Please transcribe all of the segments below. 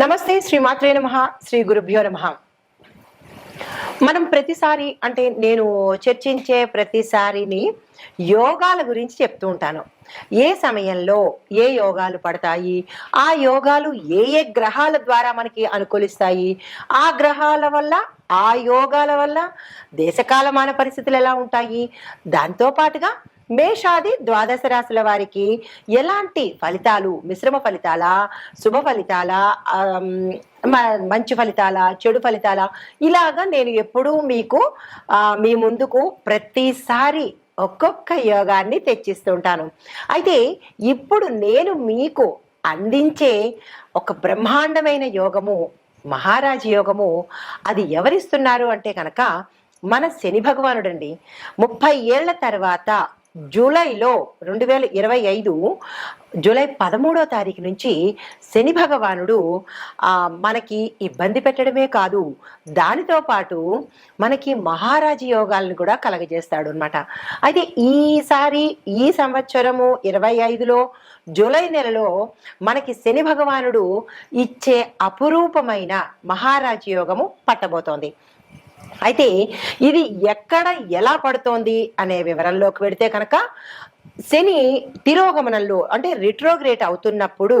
నమస్తే శ్రీ మాత్రే నమ శ్రీ గురుభ్యో నమ. మనం ప్రతిసారి అంటే నేను చర్చించే ప్రతిసారిని యోగాల గురించి చెప్తూ ఉంటాను. ఏ సమయంలో ఏ యోగాలు పడతాయి? ఆ యోగాలు ఏ ఏ గ్రహాల ద్వారా మనకి అనుకూలిస్తాయి? ఆ గ్రహాల వల్ల ఆ యోగాల వల్ల దేశకాలమాన పరిస్థితులు ఎలా ఉంటాయి? దాంతో పాటుగా మేషాది ద్వాదశ రాశుల వారికి ఎలాంటి ఫలితాలు మిశ్రమ ఫలితాల శుభ ఫలితాల మ- మంచి ఫలితాల చెడు ఫలితాల? ఇలాగా నేను ఎప్పుడూ మీకు మీ ముందుకు ప్రతిసారి ఒక్కొక్క యోగాన్ని తెచ్చిస్తుంటాను అయితే ఇప్పుడు నేను మీకు అందించే ఒక బ్రహ్మాండమైన యోగము మహారాజ యోగము అది ఎవరిస్తున్నారు అంటే కనుక మన శని భగవానుడండి. ముప్పై ఏళ్ళ తర్వాత జూలైలో రెండు వేల ఇరవై ఐదు జూలై పదమూడో తారీఖు నుంచి శని భగవానుడు మనకి ఇబ్బంది పెట్టడమే కాదు దానితో పాటు మనకి మహారాజు యోగాలను కూడా కలగజేస్తాడు అనమాట అయితే ఈసారి ఈ సంవత్సరము ఇరవై ఐదులో జూలై నెలలో మనకి శని భగవానుడు ఇచ్చే అపురూపమైన మహారాజు యోగము పట్టబోతోంది. అయితే ఇది ఎక్కడ ఎలా పడుతోంది అనే వివరంలోకి వెడితే కనుక శని తిరోగమనంలో అంటే రిట్రోగ్రేట్ అవుతున్నప్పుడు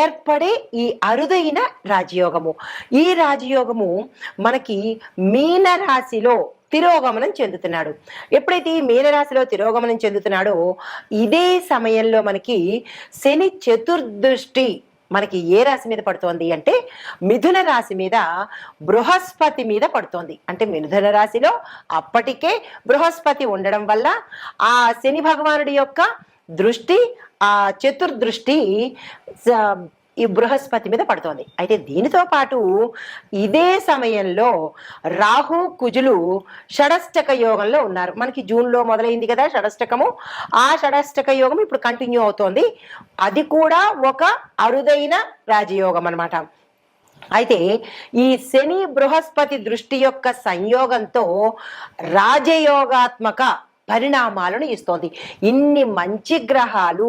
ఏర్పడే ఈ అరుదైన రాజయోగము. ఈ రాజయోగము మనకి మీన రాశిలో తిరోగమనం చెందుతున్నాడు. ఎప్పుడైతే ఈ మీనరాశిలో తిరోగమనం చెందుతున్నాడో ఇదే సమయంలో మనకి శని చతుర్దృష్టి మనకి ఏ రాశి మీద పడుతోంది అంటే మిథున రాశి మీద బృహస్పతి మీద పడుతోంది. అంటే మిథున రాశిలో అప్పటికే బృహస్పతి ఉండడం వల్ల ఆ శని భగవానుడి యొక్క దృష్టి ఆ చతుర్దృష్టి స- ఈ బృహస్పతి మీద పడుతోంది. అయితే దీనితో పాటు ఇదే సమయంలో రాహు కుజులు షడష్టక యోగంలో ఉన్నారు. మనకి జూన్లో మొదలైంది కదా షడష్టకము. ఆ షడష్టక యోగం ఇప్పుడు కంటిన్యూ అవుతోంది. అది కూడా ఒక అరుదైన రాజయోగం అన్నమాట. అయితే ఈ శని బృహస్పతి దృష్టి యొక్క సంయోగంతో రాజయోగాత్మక పరిణామాలను ఇస్తోంది. ఇన్ని మంచి గ్రహాలు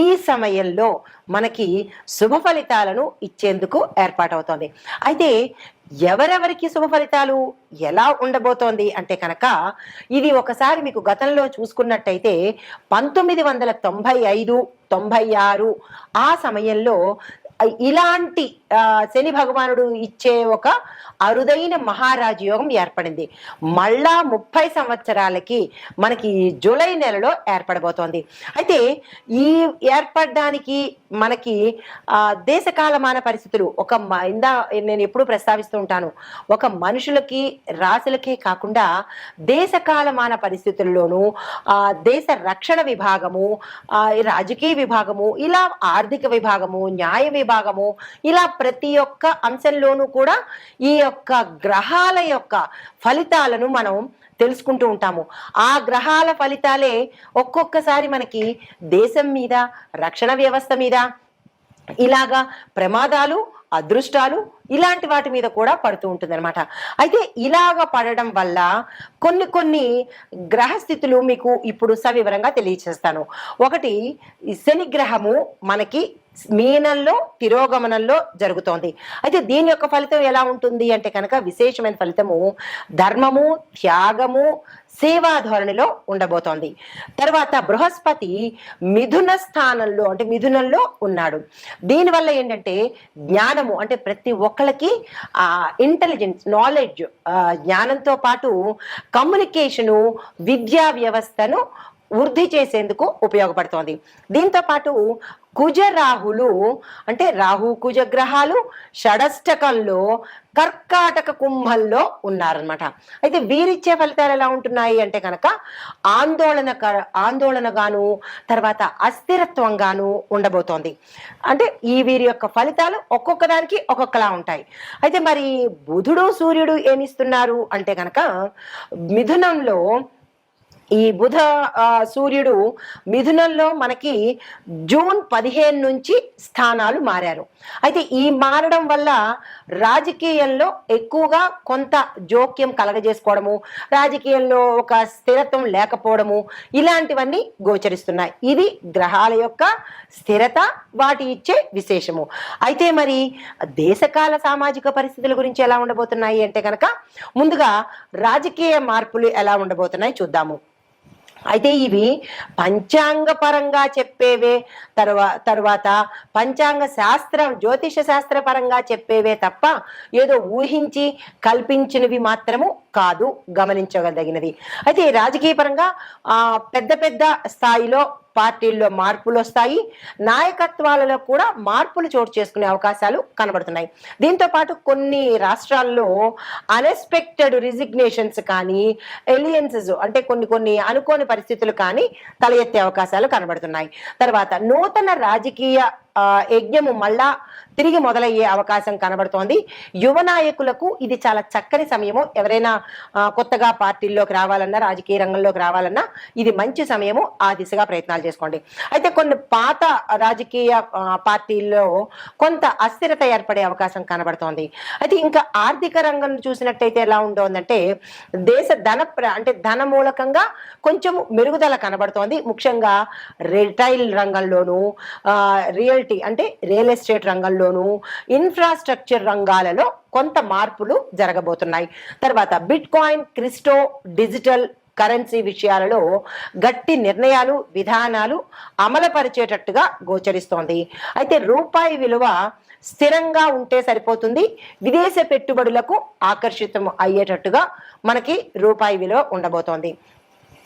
ఈ సమయంలో మనకి శుభ ఫలితాలను ఇచ్చేందుకు ఏర్పాటవుతోంది. అయితే ఎవరెవరికి శుభ ఫలితాలు? ఎలా ఉండబోతోంది? అంటే కనుక ఇది ఒకసారి మీకు గతంలో చూసుకున్నట్టయితే పంతొమ్మిది వందల తొంభై ఐదు తొంభై ఆరు ఆ సమయంలో ఇలాంటి శని భగవానుడు ఇచ్చే ఒక అరుదైన మహారాజ యోగం ఏర్పడింది. మళ్ళా ముప్పై సంవత్సరాలకి మనకి జూలై నెలలో ఏర్పడబోతోంది. అయితే ఈ ఏర్పడడానికి మనకి ఆ, దేశకాలమాన పరిస్థితులు. ఒక మ- ఇందా నేను ఎప్పుడూ ప్రస్తావిస్తూ ఉంటాను. ఒక మనుషులకి రాశులకే కాకుండా దేశకాలమాన పరిస్థితుల్లోనూ ఆ, దేశ రక్షణ విభాగము ఆ, రాజకీయ విభాగము ఇలా ఆర్థిక విభాగము న్యాయ విభాగము ఇలా ప్రతి ఒక్క అంశంలోనూ కూడా ఈ యొక్క గ్రహాల యొక్క ఫలితాలను మనం తెలుసుకుంటూ ఉంటాము. ఆ గ్రహాల ఫలితాలే ఒక్కొక్కసారి మనకి దేశం మీద రక్షణ వ్యవస్థ మీద ఇలాగా ప్రమాదాలు అదృష్టాలు ఇలాంటి వాటి మీద కూడా పడుతూ ఉంటుంది అనమాట అయితే ఇలాగ పడడం వల్ల కొన్ని కొన్ని గ్రహస్థితులు మీకు ఇప్పుడు సవివరంగా తెలియచేస్తాను. ఒకటి శనిగ్రహము శని గ్రహము మనకి మీనంలో తిరోగమనంలో జరుగుతోంది. అయితే దీని యొక్క ఫలితం ఎలా ఉంటుంది అంటే కనుక విశేషమైన ఫలితము ధర్మము త్యాగము సేవా ధోరణిలో ఉండబోతోంది. తర్వాత బృహస్పతి మిథున స్థానంలో అంటే మిథునంలో ఉన్నాడు. దీనివల్ల ఏంటంటే జ్ఞానము అంటే ప్రతి ఒక్కళ్ళకి ఆ ఇంటెలిజెన్స్ నాలెడ్జ్ జ్ఞానంతో పాటు కమ్యూనికేషను విద్యా వ్యవస్థను వృద్ధి చేసేందుకు ఉపయోగపడుతోంది. దీంతో పాటు కుజ రాహులు అంటే రాహు కుజ గ్రహాలు షడష్టకంలో కర్కాటక కుంభంలో ఉన్నారనమాట అయితే వీరిచ్చే ఫలితాలు ఎలా ఉంటున్నాయి అంటే కనుక ఆందోళన ఆందోళనగాను తర్వాత అస్థిరత్వంగాను ఉండబోతోంది. అంటే ఈ వీరి యొక్క ఫలితాలు ఒక్కొక్క దానికి ఒక్కొక్కలా ఉంటాయి. అయితే మరి బుధుడు సూర్యుడు ఏమిస్తున్నారు అంటే కనుక మిథునంలో ఈ బుధ సూర్యుడు మిథునంలో మనకి జూన్ పదిహేను నుంచి స్థానాలు మారారు. అయితే ఈ మారడం వల్ల రాజకీయంలో ఎక్కువగా కొంత జోక్యం కలగజేసుకోవడము రాజకీయంలో ఒక స్థిరత్వం లేకపోవడము ఇలాంటివన్నీ గోచరిస్తున్నాయి. ఇది గ్రహాల యొక్క స్థిరత వాటి ఇచ్చే విశేషము. అయితే మరి దేశకాల సామాజిక పరిస్థితుల గురించి ఎలా ఉండబోతున్నాయి అంటే కనుక ముందుగా రాజకీయ మార్పులు ఎలా ఉండబోతున్నాయి చూద్దాము. అయితే ఇవి పంచాంగ పరంగా చెప్పేవే తర్వా తర్వాత పంచాంగ శాస్త్రం జ్యోతిష శాస్త్ర పరంగా చెప్పేవే తప్ప ఏదో ఊహించి కల్పించినవి మాత్రము కాదు గమనించగలదగినది అయితే రాజకీయపరంగా రాజకీయ పరంగా పెద్ద పెద్ద స్థాయిలో పార్టీల్లో మార్పులు వస్తాయి నాయకత్వాలలో కూడా మార్పులు చోటు చేసుకునే అవకాశాలు కనబడుతున్నాయి. దీంతో పాటు కొన్ని రాష్ట్రాల్లో అన్ఎక్స్పెక్టెడ్ రిజిగ్నేషన్స్ కానీ ఎలియన్సెస్ అంటే కొన్ని కొన్ని అనుకోని పరిస్థితులు కానీ తల ఎత్తే అవకాశాలు కనబడుతున్నాయి. తర్వాత నూతన రాజకీయ యజ్ఞము మళ్ళా తిరిగి మొదలయ్యే అవకాశం కనబడుతోంది. యువ నాయకులకు ఇది చాలా చక్కని సమయము. ఎవరైనా కొత్తగా పార్టీల్లోకి రావాలన్నా రాజకీయ రంగంలోకి రావాలన్నా ఇది మంచి సమయము. ఆ దిశగా ప్రయత్నాలు చేసుకోండి. అయితే కొన్ని పాత రాజకీయ పార్టీల్లో కొంత అస్థిరత ఏర్పడే అవకాశం కనబడుతోంది. అయితే ఇంకా ఆర్థిక రంగం చూసినట్టయితే ఎలా ఉంటుందంటే దేశ ధన ప్ర- అంటే ధన మూలకంగా కొంచెం మెరుగుదల కనబడుతోంది. ముఖ్యంగా రిటైల్ రంగంలోను రియల్ రియల్టీ అంటే రియల్ ఎస్టేట్ రంగంలోనూ ఇన్ఫ్రాస్ట్రక్చర్ రంగాలలో కొంత మార్పులు జరగబోతున్నాయి. తర్వాత bitcoin crypto digital currency విషయాలలో గట్టి నిర్ణయాలు విధానాలు అమలుపరిచేటట్టుగా గోచరిస్తోంది. అయితే రూపాయి విలువ స్థిరంగా ఉంటే సరిపోతుంది. విదేశ పెట్టుబడులకు ఆకర్షితం అయ్యేటట్టుగా మనకి రూపాయి విలువ ఉండబోతోంది.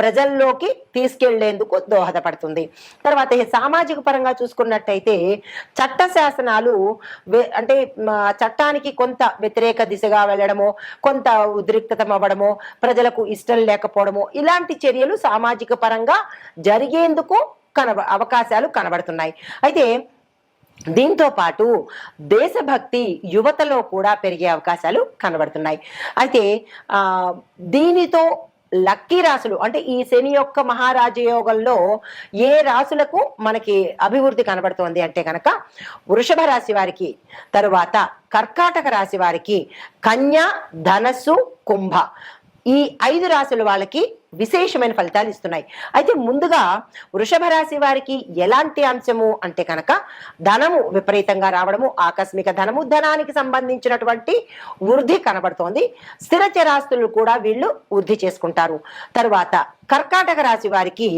ప్రజల్లోకి తీసుకెళ్ళేందుకు దోహదపడుతుంది. తర్వాత సామాజిక పరంగా చూసుకున్నట్టయితే చట్ట శాసనాలు అంటే చట్టానికి కొంత వ్యతిరేక దిశగా వెళ్ళడము కొంత ఉద్రిక్తతం అవ్వడము ప్రజలకు ఇష్టం లేకపోవడము ఇలాంటి చర్యలు సామాజిక పరంగా జరిగేందుకు కనబ అవకాశాలు కనబడుతున్నాయి. అయితే దీంతో పాటు దేశభక్తి యువతలో కూడా పెరిగే అవకాశాలు కనబడుతున్నాయి. అయితే దీనితో లక్కీ రాసులు. అంటే ఈ శని యొక్క మహారాజయోగంలో ఏ రాసులకు మనకి అభివృద్ధి కనబడుతోంది అంటే కనుక వృషభ రాశి వారికి తరువాత కర్కాటక రాశి వారికి కన్య ధనస్సు కుంభ. ఈ ఐదు రాశుల వాళ్ళకి విశేషమైన ఫలితాలు ఇస్తున్నాయి. అయితే ముందుగా వృషభ రాశి వారికి ఎలాంటి అంశము అంటే కనుక ధనము విపరీతంగా రావడము ఆకస్మిక ధనము ధనానికి సంబంధించినటువంటి వృద్ధి కనబడుతోంది. స్థిర చరాస్తులు కూడా వీళ్ళు వృద్ధి చేసుకుంటారు. తర్వాత కర్కాటక రాశి వారికి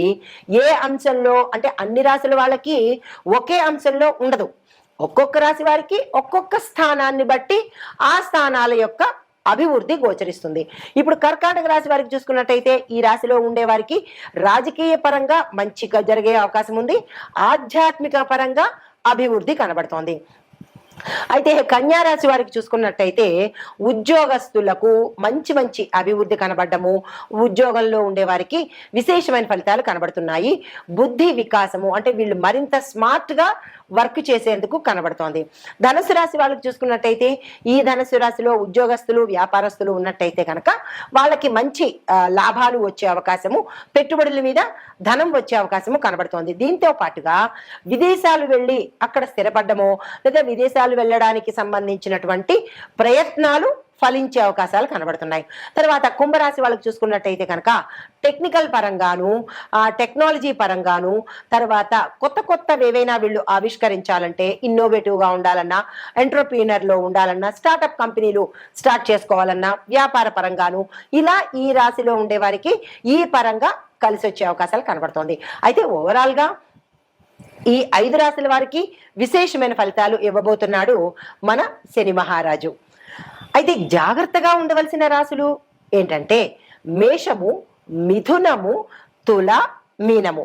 ఏ అంశంలో అంటే అన్ని రాశుల వాళ్ళకి ఒకే అంశంలో ఉండదు. ఒక్కొక్క రాశి వారికి ఒక్కొక్క స్థానాన్ని బట్టి ఆ స్థానాల యొక్క అభివృద్ధి గోచరిస్తుంది. ఇప్పుడు కర్కాటక రాశి వారికి చూసుకున్నట్టయితే ఈ రాశిలో ఉండే వారికి రాజకీయ పరంగా మంచిగా జరిగే అవకాశం ఉంది. ఆధ్యాత్మిక పరంగా అభివృద్ధి కనబడుతోంది. అయితే కన్యా రాశి వారికి చూసుకున్నట్టయితే ఉద్యోగస్తులకు మంచి మంచి అభివృద్ధి కనబడము ఉద్యోగంలో ఉండే వారికి విశేషమైన ఫలితాలు కనబడుతున్నాయి. బుద్ధి వికాసము అంటే వీళ్ళు మరింత స్మార్ట్గా వర్క్ చేసేందుకు కనబడుతోంది. ధనుసు రాశి వాళ్ళకి చూసుకున్నట్టయితే ఈ ధనుసు రాశిలో ఉద్యోగస్తులు వ్యాపారస్తులు ఉన్నట్టయితే కనుక వాళ్ళకి మంచి లాభాలు వచ్చే అవకాశము పెట్టుబడుల మీద ధనం వచ్చే అవకాశము కనబడుతోంది. దీంతో పాటుగా విదేశాలు వెళ్ళి అక్కడ స్థిరపడ్డము లేదా విదేశాలు వెళ్ళడానికి సంబంధించినటువంటి ప్రయత్నాలు ఫలించే అవకాశాలు కనబడుతున్నాయి. తర్వాత కుంభరాశి వాళ్ళకి చూసుకున్నట్టయితే కనుక టెక్నికల్ పరంగాను ఆ, టెక్నాలజీ పరంగాను తర్వాత కొత్త కొత్త ఏవైనా వీళ్ళు ఆవిష్కరించాలంటే ఇన్నోవేటివ్గా ఉండాలన్నా ఎంటర్ప్రీనర్లో ఉండాలన్నా స్టార్టప్ కంపెనీలు స్టార్ట్ చేసుకోవాలన్నా వ్యాపార పరంగాను ఇలా ఈ రాశిలో ఉండే వారికి ఈ పరంగా కలిసి వచ్చే అవకాశాలు కనబడుతోంది. అయితే ఓవరాల్గా ఈ ఐదు రాశుల వారికి విశేషమైన ఫలితాలు ఇవ్వబోతున్నాడు మన శని మహారాజు. అయితే జాగ్రత్తగా ఉండవలసిన రాశులు ఏంటంటే మేషము మిథునము తుల మీనము.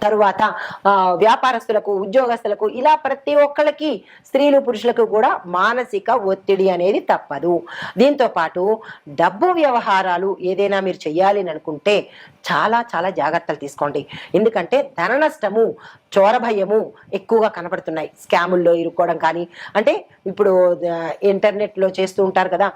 తరువాత ఆ, వ్యాపారస్తులకు ఉద్యోగస్తులకు ఇలా ప్రతి ఒక్కళ్ళకి స్త్రీలు పురుషులకు కూడా మానసిక ఒత్తిడి అనేది తప్పదు. దీంతో పాటు డబ్బు వ్యవహారాలు ఏదైనా మీరు చేయాలి అని అనుకుంటే చాలా చాలా జాగ్రత్తలు తీసుకోండి. ఎందుకంటే ధన నష్టము చోరభయము ఎక్కువగా కనబడుతున్నాయి స్కాముల్లో ఇరుక్కోవడం కానీ అంటే ఇప్పుడు ఇంటర్నెట్లో చేస్తూ ఉంటారు కదా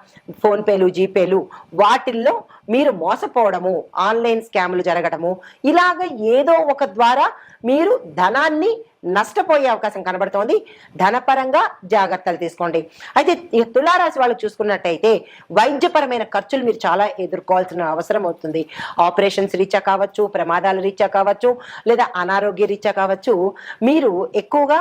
ఫోన్పేలు జీపేలు వాటిల్లో మీరు మోసపోవడము ఆన్లైన్ స్కాములు జరగడము ఇలాగ ఏదో ఒక ద్వారా మీరు ధనాన్ని నష్టపోయే అవకాశం కనబడుతోంది. ధనపరంగా జాగ్రత్తలు తీసుకోండి. అయితే ఈ తులారాశి వాళ్ళు చూసుకున్నట్టయితే వైద్యపరమైన ఖర్చులు మీరు చాలా ఎదుర్కోవాల్సిన అవసరం అవుతుంది. ఆపరేషన్స్ రీత్యా కావచ్చు ప్రమాదాల రీత్యా కావచ్చు లేదా అనారోగ్య రీత్యా కావచ్చు మీరు ఎక్కువగా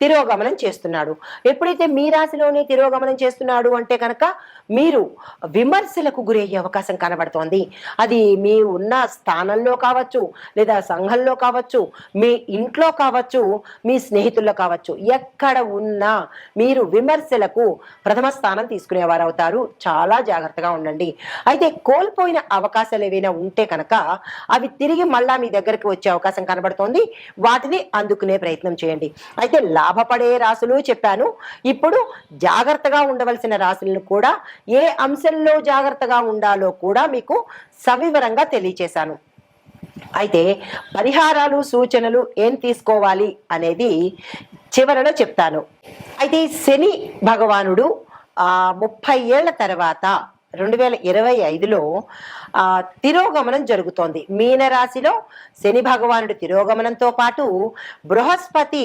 తిరోగమనం చేస్తున్నాడు. ఎప్పుడైతే మీ రాశిలోనే తిరోగమనం చేస్తున్నాడు అంటే కనుక మీరు విమర్శలకు గురయ్యే అవకాశం కనబడుతోంది. అది మీ ఉన్న స్థానంలో కావచ్చు లేదా సంఘంలో కావచ్చు మీ ఇంట్లో కావచ్చు మీ స్నేహితుల్లో కావచ్చు ఎక్కడ ఉన్నా మీరు విమర్శలకు ప్రథమ స్థానం తీసుకునేవారు అవుతారు. చాలా జాగ్రత్తగా ఉండండి. అయితే కోల్పోయిన అవకాశాలు ఏవైనా ఉంటే కనుక అవి తిరిగి మళ్ళా మీ దగ్గరికి వచ్చే అవకాశం కనబడుతోంది. వాటిని అందుకునే ప్రయత్నం చేయండి. అయితే లా లాభపడే రాశులు చెప్పాను. ఇప్పుడు జాగ్రత్తగా ఉండవలసిన రాశులను కూడా ఏ అంశంలో జాగ్రత్తగా ఉండాలో కూడా మీకు సవివరంగా తెలియచేశాను. అయితే పరిహారాలు సూచనలు ఏం తీసుకోవాలి అనేది చివరలో చెప్తాను. అయితే శని భగవానుడు ముప్పై ఏళ్ళ తర్వాత రెండు వేల ఇరవై ఐదులో ఆ, తిరోగమనం జరుగుతోంది. మీనరాశిలో శని భగవానుడు తిరోగమనంతో పాటు బృహస్పతి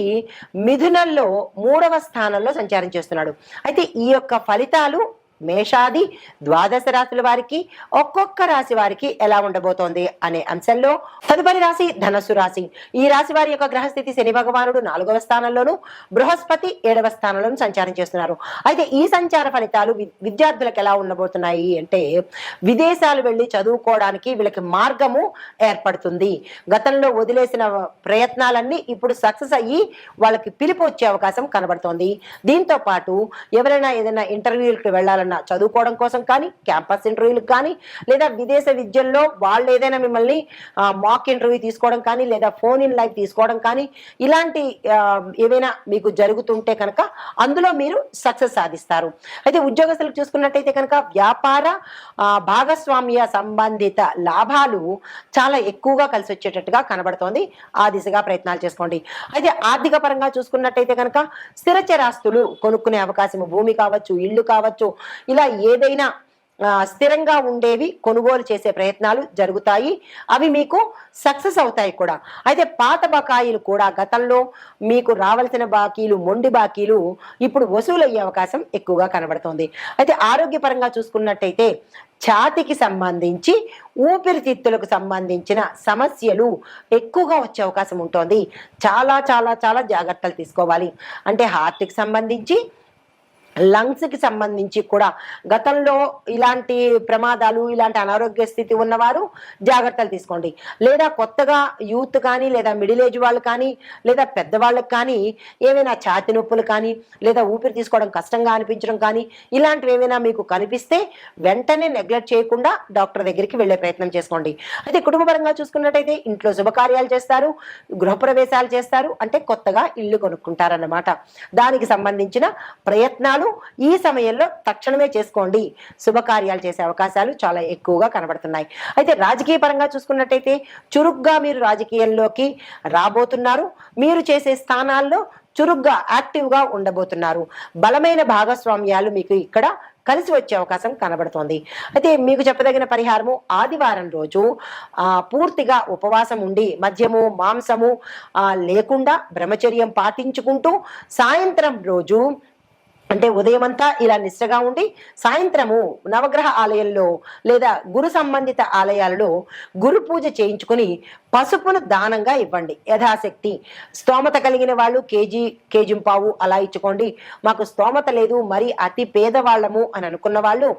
మిథునంలో మూడవ స్థానంలో సంచారం చేస్తున్నాడు. అయితే ఈ యొక్క ఫలితాలు మేషాది ద్వాదశ రాశుల వారికి ఒక్కొక్క రాశి వారికి ఎలా ఉండబోతోంది అనే అంశంలో తదుపరి రాశి ధనస్సు రాశి. ఈ రాశి వారి యొక్క గ్రహస్థితి శని భగవానుడు నాలుగవ స్థానంలోను బృహస్పతి ఏడవ స్థానంలోను సంచారం చేస్తున్నారు. అయితే ఈ సంచార ఫలితాలు వి- విద్యార్థులకు ఎలా ఉండబోతున్నాయి అంటే విదేశాలు వెళ్ళి చదువుకోవడానికి వీళ్ళకి మార్గము ఏర్పడుతుంది. గతంలో వదిలేసిన ప్రయత్నాలన్నీ ఇప్పుడు సక్సెస్ అయ్యి వాళ్ళకి పిలుపు వచ్చే అవకాశం కనబడుతోంది. దీంతో పాటు ఎవరైనా ఏదైనా ఇంటర్వ్యూలకు వెళ్ళాలన్నా ఎక్కడన్నా చదువుకోవడం కోసం కానీ క్యాంపస్ ఇంటర్వ్యూలకు కానీ లేదా విదేశ విద్యల్లో వాళ్ళు ఏదైనా మిమ్మల్ని మాక్ ఇంటర్వ్యూ తీసుకోవడం కానీ లేదా ఫోన్ ఇన్ లైవ్ తీసుకోవడం కానీ ఇలాంటి ఏవైనా మీకు జరుగుతుంటే కనుక అందులో మీరు సక్సెస్ సాధిస్తారు. అయితే ఉద్యోగస్తులకు చూసుకున్నట్టయితే కనుక వ్యాపార భాగస్వామ్య సంబంధిత లాభాలు చాలా ఎక్కువగా కలిసి వచ్చేటట్టుగా కనబడుతోంది. ఆ దిశగా ప్రయత్నాలు చేసుకోండి. అయితే ఆర్థిక పరంగా చూసుకున్నట్టయితే కనుక స్థిరచరాస్తులు కొనుక్కునే అవకాశం భూమి కావచ్చు ఇల్లు కావచ్చు ఇలా ఏదైనా స్థిరంగా ఉండేవి కొనుగోలు చేసే ప్రయత్నాలు జరుగుతాయి. అవి మీకు సక్సెస్ అవుతాయి కూడా. అయితే పాత బకాయిలు కూడా గతంలో మీకు రావాల్సిన బాకీలు మొండి బాకీలు ఇప్పుడు వసూలయ్యే అవకాశం ఎక్కువగా కనబడుతోంది. అయితే ఆరోగ్యపరంగా చూసుకున్నట్టయితే ఛాతికి సంబంధించి ఊపిరితిత్తులకు సంబంధించిన సమస్యలు ఎక్కువగా వచ్చే అవకాశం ఉంటుంది. చాలా చాలా చాలా జాగ్రత్తలు తీసుకోవాలి. అంటే హార్ట్కి సంబంధించి లంగ్స్కి సంబంధించి కూడా గతంలో ఇలాంటి ప్రమాదాలు ఇలాంటి అనారోగ్య స్థితి ఉన్నవారు జాగ్రత్తలు తీసుకోండి. లేదా కొత్తగా యూత్ కానీ లేదా మిడిల్ ఏజ్ వాళ్ళు కానీ లేదా పెద్దవాళ్ళకి కానీ ఏమైనా ఛాతి నొప్పులు కానీ లేదా ఊపిరి తీసుకోవడం కష్టంగా అనిపించడం కానీ ఇలాంటివి ఏమైనా మీకు కనిపిస్తే వెంటనే నెగ్లెక్ట్ చేయకుండా డాక్టర్ దగ్గరికి వెళ్ళే ప్రయత్నం చేసుకోండి. అయితే కుటుంబపరంగా చూసుకున్నట్టయితే ఇంట్లో శుభకార్యాలు చేస్తారు గృహప్రవేశాలు చేస్తారు అంటే కొత్తగా ఇల్లు కొనుక్కుంటారన్నమాట. దానికి సంబంధించిన ప్రయత్నాలు ఈ సమయంలో తక్షణమే చేసుకోండి. శుభకార్యాలు చేసే అవకాశాలు చాలా ఎక్కువగా కనబడుతున్నాయి. అయితే రాజకీయ పరంగా చూసుకున్నట్టయితే చురుగ్గా మీరు రాజకీయంలోకి రాబోతున్నారు. మీరు చేసే స్థానాల్లో చురుగ్గా యాక్టివ్గా ఉండబోతున్నారు. బలమైన భాగస్వామ్యాలు మీకు ఇక్కడ కలిసి వచ్చే అవకాశం కనబడుతోంది. అయితే మీకు చెప్పదగిన పరిహారము ఆదివారం రోజు పూర్తిగా ఉపవాసం ఉండి మద్యము మాంసము లేకుండా బ్రహ్మచర్యం పాటించుకుంటూ సాయంత్రం రోజు అంటే ఉదయమంతా ఇలా నిష్టగా ఉండి సాయంత్రము నవగ్రహ ఆలయంలో లేదా గురు సంబంధిత ఆలయాలలో గురు పూజ చేయించుకుని పసుపును దానంగా ఇవ్వండి. యథాశక్తి. స్తోమత కలిగిన వాళ్ళు కేజీ కేజీ పావు అలా ఇచ్చుకోండి. మాకు స్తోమత లేదు మరి అతి పేదవాళ్ళము అని అనుకున్న వాళ్ళు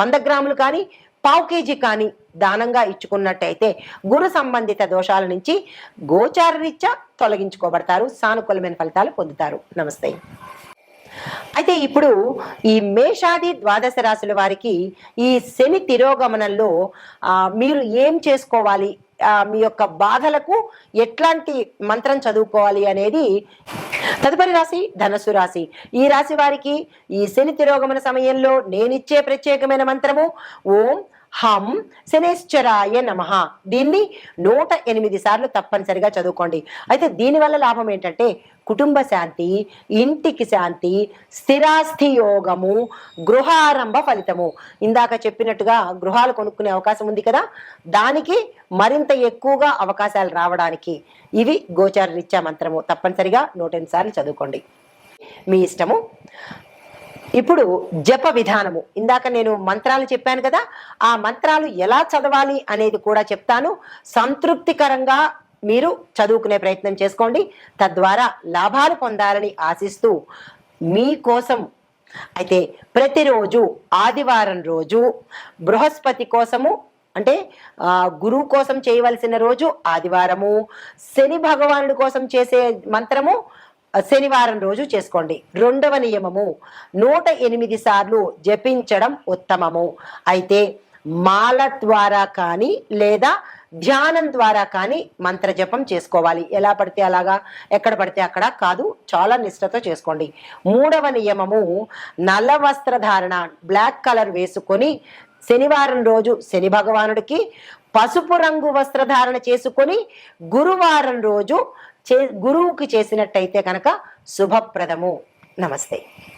వంద గ్రాములు కానీ పావు కేజీ కానీ దానంగా ఇచ్చుకున్నట్టయితే గురు సంబంధిత దోషాల నుంచి గోచార రీత్యా తొలగించుకోబడతారు. సానుకూలమైన ఫలితాలు పొందుతారు. నమస్తే. అయితే ఇప్పుడు ఈ మేషాది ద్వాదశ రాశుల వారికి ఈ శని తిరోగమనంలో మీరు ఏం చేసుకోవాలి? మీ యొక్క బాధలకు ఎట్లాంటి మంత్రం చదువుకోవాలి అనేది తదుపరి రాశి ధనస్సు రాశి. ఈ రాశి వారికి ఈ శని తిరోగమన సమయంలో నేనిచ్చే ప్రత్యేకమైన మంత్రము ఓం హం శనేశ్వరాయ నమ. దీన్ని నూట ఎనిమిది సార్లు తప్పనిసరిగా చదువుకోండి. అయితే దీనివల్ల లాభం ఏంటంటే కుటుంబ శాంతి ఇంటికి శాంతి స్థిరాస్థి యోగము గృహారంభ ఫలితము. ఇందాక చెప్పినట్టుగా గృహాలు కొనుక్కునే అవకాశం ఉంది కదా దానికి మరింత ఎక్కువగా అవకాశాలు రావడానికి ఇవి గోచార రీత్యా మంత్రము. తప్పనిసరిగా నూట ఎనిమిది సార్లు చదువుకోండి. మీ ఇష్టము? ఇప్పుడు జప విధానము. ఇందాక నేను మంత్రాలు చెప్పాను కదా ఆ మంత్రాలు ఎలా చదవాలి అనేది కూడా చెప్తాను. సంతృప్తికరంగా మీరు చదువుకునే ప్రయత్నం చేసుకోండి. తద్వారా లాభాలు పొందాలని ఆశిస్తూ మీకోసం అయితే ప్రతిరోజు ఆదివారం రోజు బృహస్పతి కోసము అంటే గురువు కోసం చేయవలసిన రోజు ఆదివారము శని భగవానుడి కోసం చేసే మంత్రము శనివారం రోజు చేసుకోండి. రెండవ నియమము నూట ఎనిమిది సార్లు జపించడం ఉత్తమము. అయితే మాల ద్వారా కానీ లేదా ధ్యానం ద్వారా కానీ మంత్ర జపం చేసుకోవాలి. ఎలా పడితే అలాగా? ఎక్కడ పడితే అక్కడ కాదు చాలా నిష్ఠతో చేసుకోండి. మూడవ నియమము నల్ల వస్త్రధారణ బ్లాక్ కలర్ వేసుకొని శనివారం రోజు శని భగవానుడికి పసుపు రంగు వస్త్రధారణ చేసుకొని గురువారం రోజు చే గురువుకి చేసినట్టయితే కనుక శుభప్రదము. నమస్తే.